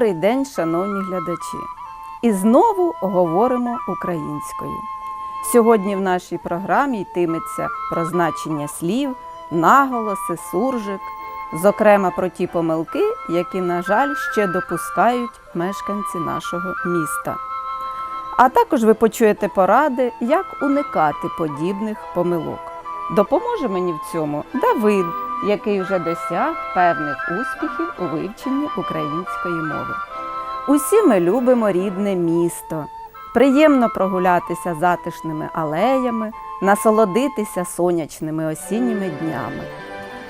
Добрий день, шановні глядачі! І знову говоримо українською. Сьогодні в нашій програмі йтиметься про значення слів, наголоси, суржик, зокрема про ті помилки, які, на жаль, ще допускають мешканці нашого міста. А також ви почуєте поради, як уникати подібних помилок. Допоможе мені в цьому Давид, який вже досяг певних успіхів у вивченні української мови. Усі ми любимо рідне місто. Приємно прогулятися затишними алеями, насолодитися сонячними осінніми днями.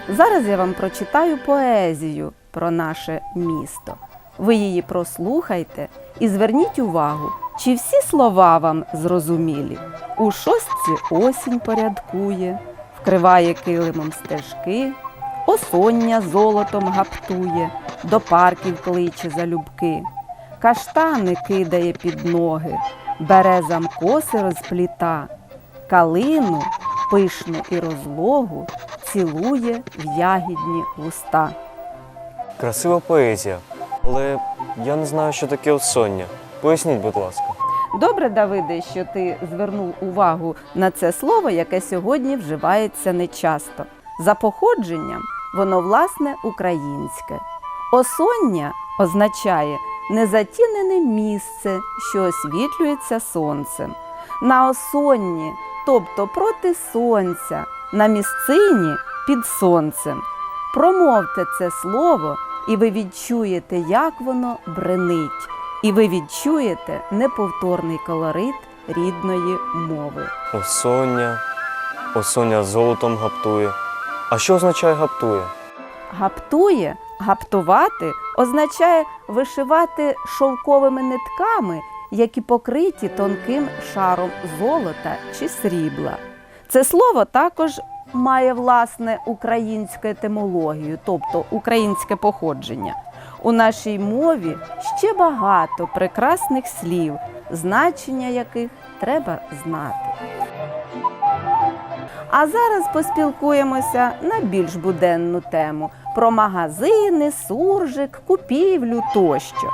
Зараз я вам прочитаю поезію про наше місто. Ви її прослухайте і зверніть увагу, чи всі слова вам зрозумілі. У шостці осінь порядкує, вкриває килимом стежки, осоння золотом гаптує, до парків кличе залюбки, каштани кидає під ноги, березам коси розпліта, калину пишну і розлогу цілує в ягідні уста. Красива поезія, але я не знаю, що таке осоння. Поясніть, будь ласка. Добре, Давиде, що ти звернув увагу на це слово, яке сьогодні вживається нечасто. За походженням воно власне українське. Осоння означає незатінене місце, що освітлюється сонцем. На осонні, тобто проти сонця, на місцині під сонцем. Промовте це слово, і ви відчуєте, як воно бренить, і ви відчуєте неповторний колорит рідної мови. Осоння, осоння золотом гаптує. А що означає гаптує? Гаптує, гаптувати означає вишивати шовковими нитками, які покриті тонким шаром золота чи срібла. Це слово також має власне українську етимологію, тобто українське походження. У нашій мові ще багато прекрасних слів, значення яких треба знати. А зараз поспілкуємося на більш буденну тему про магазини, суржик, купівлю тощо.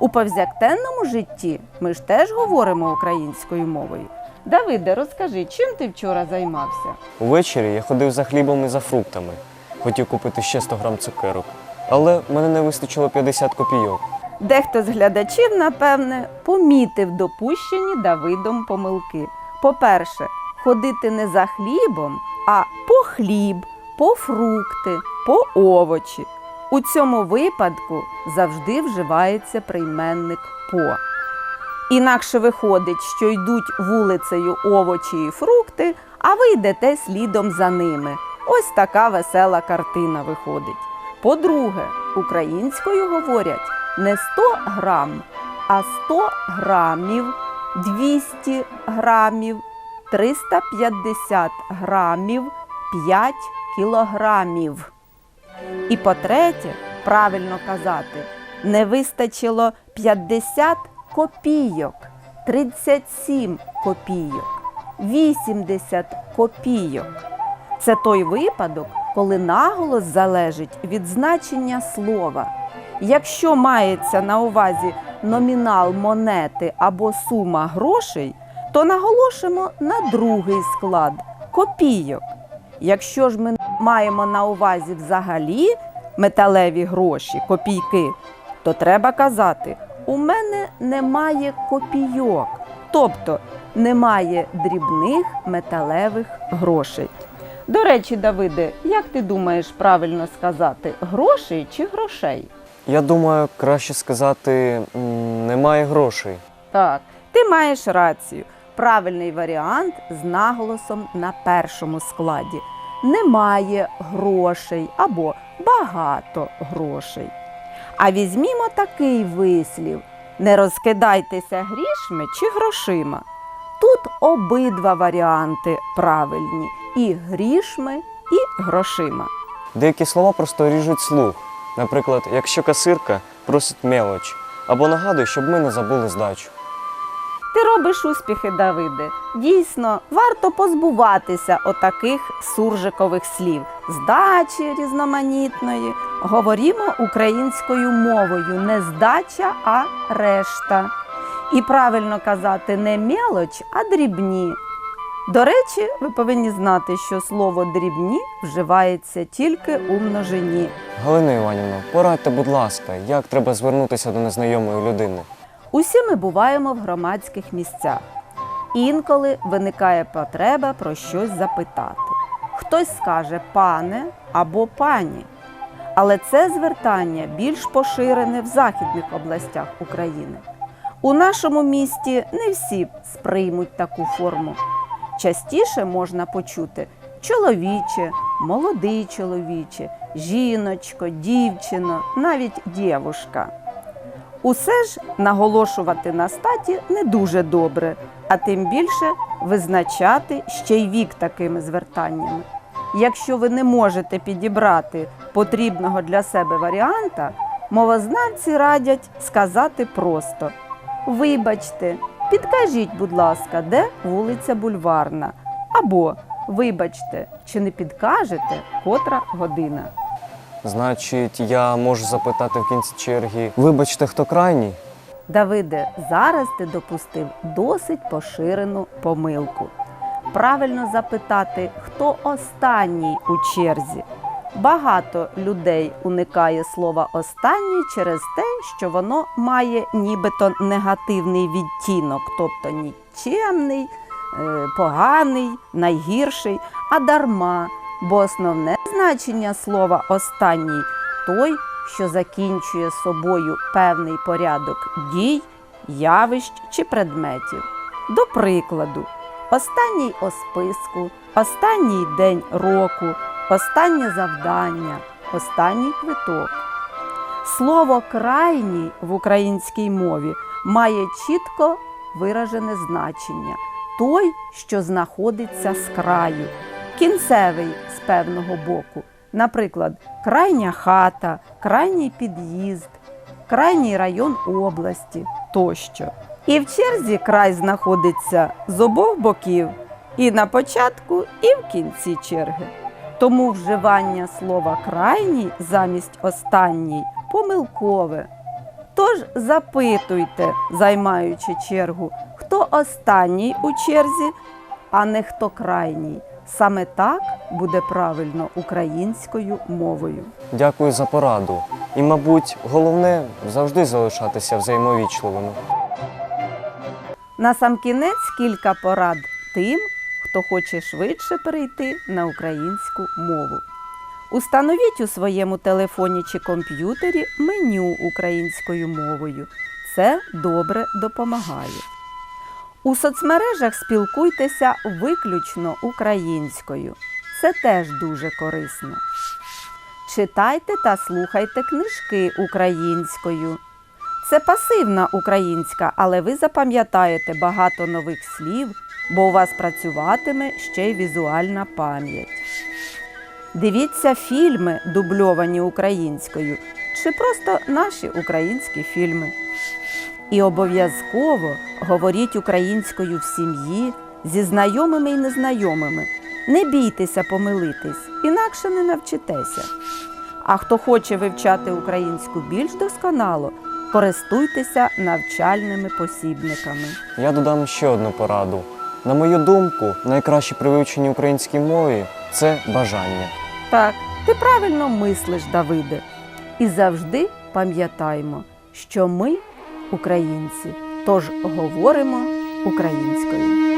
У повсякденному житті ми ж теж говоримо українською мовою. Давиде, розкажи, чим ти вчора займався? Увечері я ходив за хлібом і за фруктами. Хотів купити ще 100 грам цукерок. Але мене не вистачило 50 копійок. Дехто з глядачів, напевне, помітив допущені Давидом помилки. По-перше, ходити не за хлібом, а по хліб, по фрукти, по овочі. У цьому випадку завжди вживається прийменник по. Інакше виходить, що йдуть вулицею овочі і фрукти, а ви йдете слідом за ними. Ось така весела картина виходить. По-друге, українською говорять не 100 грам, а 100 грамів, 200 грамів, 350 грамів, 5 кілограмів. І по-третє, правильно казати, не вистачило 50 копійок, 37 копійок, 80 копійок. Це той випадок, коли наголос залежить від значення слова. Якщо мається на увазі номінал монети або сума грошей, то наголошимо на другий склад копійок. Якщо ж ми маємо на увазі взагалі металеві гроші, копійки, то треба казати: у мене немає копійок, тобто немає дрібних металевих грошей. До речі, Давиде, як ти думаєш правильно сказати, грошей чи грошей? Я думаю, краще сказати, немає грошей. Так, ти маєш рацію. Правильний варіант з наголосом на першому складі. Немає грошей або багато грошей. А візьмімо такий вислів: не розкидайтеся грішми чи грошима. Тут обидва варіанти правильні і грішми, і грошима. Деякі слова просто ріжуть слух. Наприклад, якщо касирка просить мелоч, або нагадує, щоб ми не забули здачу. Ти робиш успіхи, Давиде. Дійсно, варто позбуватися отаких суржикових слів. Здачі різноманітної. Говорімо українською мовою, не здача, а решта. І правильно казати не мелоч, а дрібні. До речі, ви повинні знати, що слово дрібні вживається тільки у множині. Галина Іванівна, порадьте, будь ласка, як треба звернутися до незнайомої людини. Усі ми буваємо в громадських місцях. Інколи виникає потреба про щось запитати. Хтось скаже пане або пані. Але це звертання більш поширене в західних областях України. У нашому місті не всі сприймуть таку форму. Частіше можна почути чоловіче, молодий чоловіче, жіночко, дівчино, навіть дівушка. Усе ж наголошувати на статі не дуже добре, а тим більше визначати ще й вік такими звертаннями. Якщо ви не можете підібрати потрібного для себе варіанта, мовознавці радять сказати просто: Вибачте, підкажіть, будь ласка, де вулиця Бульварна? Або Вибачте, чи не підкажете, котра година? Значить, я можу запитати в кінці черги, вибачте, хто крайній? Давиде, зараз ти допустив досить поширену помилку. Правильно запитати, хто останній у черзі. Багато людей уникає слова останній через те, що воно має нібито негативний відтінок, тобто нікчемний, е, поганий, найгірший, а дарма, бо основне значення слова останній той, що закінчує собою певний порядок дій, явищ чи предметів. До прикладу, останній у списку, останній день року, останнє завдання, останній квиток. Слово крайній в українській мові має чітко виражене значення той, що знаходиться з краю, кінцевий з певного боку. Наприклад, крайня хата, крайній під'їзд, крайній район області тощо. І в черзі край знаходиться з обох боків і на початку, і в кінці черги. Тому вживання слова крайній замість останній помилкове. Тож запитуйте, займаючи чергу, хто останній у черзі, а не хто крайній. Саме так буде правильно українською мовою. Дякую за пораду. І, мабуть, головне завжди залишатися взаємовічливими. Насамкінець кілька порад тим, хто хоче швидше перейти на українську мову. Установіть у своєму телефоні чи комп'ютері меню українською мовою. Це добре допомагає. У соцмережах спілкуйтеся виключно українською. Це теж дуже корисно. Читайте та слухайте книжки українською. Це пасивна українська, але ви запам'ятаєте багато нових слів, бо у вас працюватиме ще й візуальна пам'ять. Дивіться фільми, дубльовані українською, чи просто наші українські фільми. І обов'язково говоріть українською в сім'ї зі знайомими і незнайомими. Не бійтеся помилитись, інакше не навчитеся. А хто хоче вивчати українську більш досконало, користуйтеся навчальними посібниками. Я додам ще одну пораду. На мою думку, найкраще при вивченні українській мови це бажання. Так, ти правильно мислиш, Давиде. І завжди пам'ятаймо, що ми українці, тож говоримо українською.